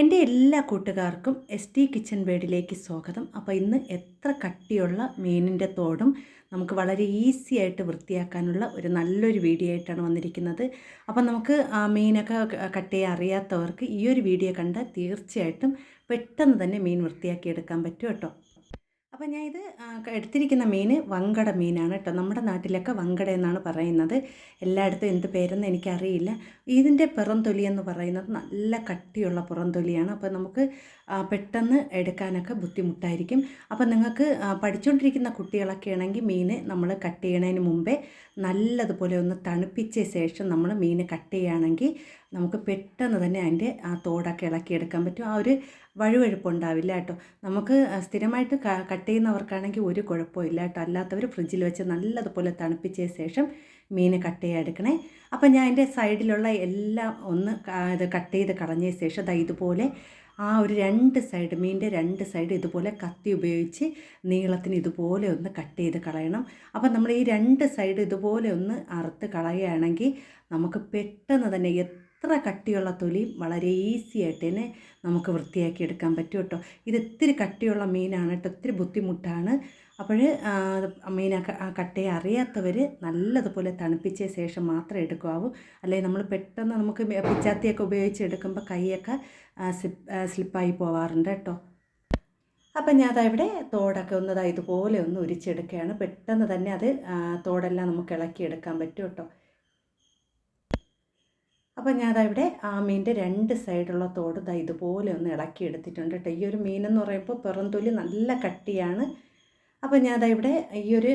എന്റെ എല്ലാ കൂട്ടുകാർക്കും എസ് ടി കിച്ചൺ വേഡിലേക്ക് സ്വാഗതം. അപ്പോൾ ഇന്ന് എത്ര കട്ടിയുള്ള മീനിന്റെ തോടും നമുക്ക് വളരെ ഈസി ആയിട്ട് വൃത്തിയാക്കാനുള്ള ഒരു നല്ലൊരു വീഡിയോ ആയിട്ടാണ് വന്നിരിക്കുന്നത്. അപ്പോൾ നമുക്ക് മീനൊക്കെ കട്ട് ചെയ്യാൻ അറിയാത്തവർക്ക് ഈ ഒരു വീഡിയോ കണ്ടാൽ തീർച്ചയായിട്ടും പെട്ടെന്ന് തന്നെ മീൻ വൃത്തിയാക്കി എടുക്കാൻ പറ്റും കേട്ടോ. അപ്പോൾ ഞാൻ ഇത് എടുത്തിരിക്കുന്ന മീൻ വങ്കട മീനാണ് കേട്ടോ. നമ്മുടെ നാട്ടിലൊക്കെ വങ്കട എന്നാണ് പറയുന്നത്. എല്ലായിടത്തും എന്ത് പേരെന്ന് എനിക്കറിയില്ല. ഇതിന്റെ പുറംതൊലി എന്ന് പറയുന്നത് നല്ല കട്ടിയുള്ള പുറംതൊലിയാണ് അപ്പോൾ നമുക്ക് പെട്ടെന്ന് എടുക്കാനൊക്കെ ബുദ്ധിമുട്ടായിരിക്കും. അപ്പോൾ നിങ്ങൾക്ക് പഠിച്ചുകൊണ്ടിരിക്കുന്ന കുട്ടികളൊക്കെ ആണെങ്കിൽ മീൻ നമ്മൾ കട്ട് ചെയ്യണതിന് മുമ്പേ നല്ലതുപോലെ ഒന്ന് തണുപ്പിച്ച ശേഷം നമ്മൾ മീൻ കട്ട് ചെയ്യുകയാണെങ്കിൽ നമുക്ക് പെട്ടെന്ന് തന്നെ അതിന്റെ ആ തോടൊക്കെ ഇളക്കിയെടുക്കാൻ പറ്റും. ആ ഒരു വഴുവഴുപ്പുണ്ടാവില്ല കേട്ടോ. നമുക്ക് സ്ഥിരമായിട്ട് കട്ട് ചെയ്യുന്നവർക്കാണെങ്കിൽ ഒരു കുഴപ്പമില്ല കേട്ടോ. അല്ലാത്തവർ ഫ്രിഡ്ജിൽ വെച്ച് നല്ലതുപോലെ തണുപ്പിച്ച ശേഷം മീൻ കട്ട് ചെയ്യാൻ എടുക്കണേ അപ്പം ഞാൻ എന്റെ സൈഡിലുള്ള എല്ലാം ഒന്ന് ഇത് കട്ട് ചെയ്ത് കളഞ്ഞ ശേഷം അത് ഇതുപോലെ ആ ഒരു രണ്ട് സൈഡ് മീനിന്റെ രണ്ട് സൈഡ് ഇതുപോലെ കത്തി ഉപയോഗിച്ച് നീളത്തിന് ഇതുപോലെ ഒന്ന് കട്ട് ചെയ്ത് കളയണം. അപ്പം നമ്മൾ ഈ രണ്ട് സൈഡ് ഇതുപോലെ ഒന്ന് അറുത്ത് കളയുകയാണെങ്കിൽ നമുക്ക് പെട്ടെന്ന് തന്നെ എത്ര കട്ടിയുള്ള തൊലിയും വളരെ ഈസി ആയിട്ട് തന്നെ നമുക്ക് വൃത്തിയാക്കി എടുക്കാൻ പറ്റും കേട്ടോ. ഇത് ഇത്തിരി കട്ടിയുള്ള മീനാണ് കേട്ടോ. ഇത്തിരി ബുദ്ധിമുട്ടാണ്. അപ്പോൾ മീനൊക്കെ കട്ടയെ അറിയാത്തവർ നല്ലതുപോലെ തണുപ്പിച്ച ശേഷം മാത്രമേ എടുക്കാവൂ അല്ലെങ്കിൽ നമ്മൾ പെട്ടെന്ന് നമുക്ക് പിച്ചാത്തിയൊക്കെ ഉപയോഗിച്ച് എടുക്കുമ്പോൾ കൈയൊക്കെ സ്ലിപ്പായി പോവാറുണ്ട് കേട്ടോ. അപ്പം ഞാൻ ഇവിടെ തോടൊക്കെ ഒന്ന് ദാ ഇതുപോലെ ഒന്ന് ഉരിച്ചെടുക്കുകയാണ്. പെട്ടെന്ന് തന്നെ അത് തോടെല്ലാം നമുക്ക് ഇളക്കിയെടുക്കാൻ പറ്റും കേട്ടോ. അപ്പം ഞാൻ ഇവിടെ ആ മീനിന്റെ രണ്ട് സൈഡുള്ള തോട് ദാ ഇതുപോലെ ഒന്ന് ഇളക്കി എടുത്തിട്ടുണ്ട് കേട്ടോ ഈ ഒരു മീൻ എന്ന് പറയുമ്പോൾ പിറന്തൊലി നല്ല കട്ടിയാണ്. അപ്പോൾ ഞാൻ ഇവിടെ ഈ ഒരു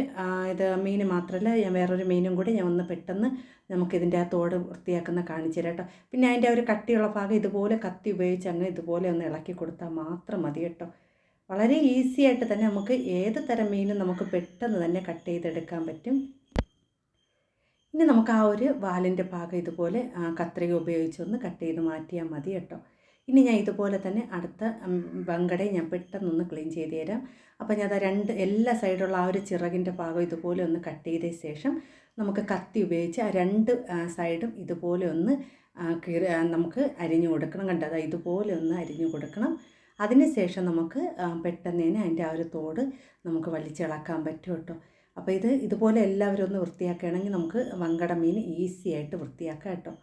ഇത് മീൻ മാത്രമല്ല ഞാൻ വേറൊരു മീനും കൂടി ഞാൻ ഒന്ന് പെട്ടെന്ന് നമുക്കിതിന്റെ ആ തോട് വൃത്തിയാക്കുന്ന കാണിച്ചു തരാം കേട്ടോ പിന്നെ അതിന്റെ ഒരു കട്ടിയുള്ള ഭാഗം ഇതുപോലെ കത്തി ഉപയോഗിച്ച് അങ്ങ് ഇതുപോലെ ഒന്ന് ഇളക്കി കൊടുത്താൽ മാത്രം മതി കേട്ടോ. വളരെ ഈസി ആയിട്ട് തന്നെ നമുക്ക് ഏത് തരം മീനും നമുക്ക് പെട്ടെന്ന് തന്നെ കട്ട് ചെയ്തെടുക്കാൻ പറ്റും. ഇനി നമുക്ക് ആ ഒരു വാലിന്റെ ഭാഗം ഇതുപോലെ കത്രിക ഉപയോഗിച്ച് ഒന്ന് കട്ട് ചെയ്ത് മാറ്റിയാൽ മതി കേട്ടോ. ഇനി ഞാൻ ഇതുപോലെ തന്നെ അടുത്ത വങ്കടയെ ഞാൻ പെട്ടെന്നൊന്ന് ക്ലീൻ ചെയ്ത് തരാം. അപ്പോൾ ഞാൻ അത് രണ്ട് എല്ലാ സൈഡുള്ള ആ ഒരു ചിറകിന്റെ ഭാഗം ഇതുപോലെ ഒന്ന് കട്ട് ചെയ്ത ശേഷം നമുക്ക് കത്തി ഉപയോഗിച്ച് ആ രണ്ട് സൈഡും ഇതുപോലെ ഒന്ന് കീറി നമുക്ക് അരിഞ്ഞു കൊടുക്കണം കണ്ടത് ഇതുപോലെ ഒന്ന് അരിഞ്ഞു കൊടുക്കണം. അതിന് ശേഷം നമുക്ക് പെട്ടെന്ന് തന്നെ അതിന്റെ ആ ഒരു തോട് നമുക്ക് വലിച്ചിളക്കാൻ പറ്റും കേട്ടോ. അപ്പോൾ ഇത് ഇതുപോലെ എല്ലാവരും ഒന്ന് വൃത്തിയാക്കുകയാണെങ്കിൽ നമുക്ക് വങ്കട മീൻ ഈസി ആയിട്ട് വൃത്തിയാക്കാം കേട്ടോ.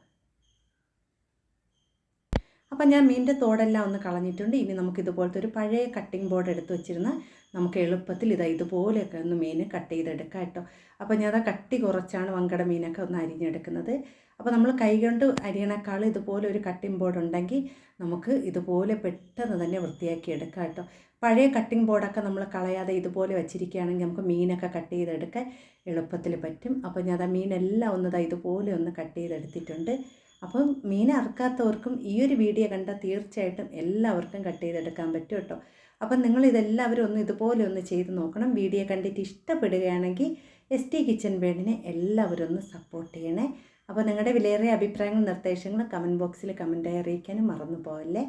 അപ്പം ഞാൻ മീനിന്റെ തോടെല്ലാം ഒന്ന് കളഞ്ഞിട്ടുണ്ട്. ഇനി നമുക്ക് ഇതുപോലത്തെ ഒരു പഴയ കട്ടിംഗ് ബോർഡ് എടുത്ത് വെച്ചിരുന്ന നമുക്ക് എളുപ്പത്തിൽ ഇതാ ഇതുപോലെയൊക്കെ ഒന്ന് മീൻ കട്ട് ചെയ്തെടുക്കാം കേട്ടോ. അപ്പോൾ ഞാൻ അത് കട്ടി കുറച്ചാണ് വങ്കട മീനൊക്കെ ഒന്ന് അരിഞ്ഞെടുക്കുന്നത്. അപ്പോൾ നമ്മൾ കൈകൊണ്ട് അരിയണേക്കാൾ ഇതുപോലെ ഒരു കട്ടിംഗ് ബോർഡ് ഉണ്ടെങ്കിൽ നമുക്ക് ഇതുപോലെ പെട്ടെന്ന് തന്നെ വൃത്തിയാക്കി എടുക്കാം കേട്ടോ. പഴയ കട്ടിംഗ് ബോർഡൊക്കെ നമ്മൾ കളയാതെ ഇതുപോലെ വെച്ചിരിക്കുകയാണെങ്കിൽ നമുക്ക് മീനൊക്കെ കട്ട് ചെയ്തെടുക്കാൻ എളുപ്പത്തിൽ പറ്റും. അപ്പോൾ ഞാൻ ആ മീനെല്ലാം ഒന്ന് ഇതുപോലെ ഒന്ന് കട്ട് ചെയ്തെടുത്തിട്ടുണ്ട്. അപ്പം മീൻ അറുക്കാത്തവർക്കും ഈ ഒരു വീഡിയോ കണ്ടാൽ തീർച്ചയായിട്ടും എല്ലാവർക്കും കട്ട് ചെയ്തെടുക്കാൻ പറ്റും കേട്ടോ. അപ്പം നിങ്ങൾ ഇതെല്ലാവരും ഒന്ന് ഇതുപോലെ ഒന്ന് ചെയ്ത് നോക്കണം. വീഡിയോ കണ്ടിട്ട് ഇഷ്ടപ്പെടുകയാണെങ്കിൽ എസ് ടി കിച്ചൻ വേർഡിനെ എല്ലാവരും ഒന്ന് സപ്പോർട്ട് ചെയ്യണേ. അപ്പോൾ നിങ്ങളുടെ വിലയേറിയ അഭിപ്രായങ്ങളും നിർദ്ദേശങ്ങളും കമന്റ് ബോക്സിൽ കമന്റായി അറിയിക്കാനും മറന്നു പോകല്ലേ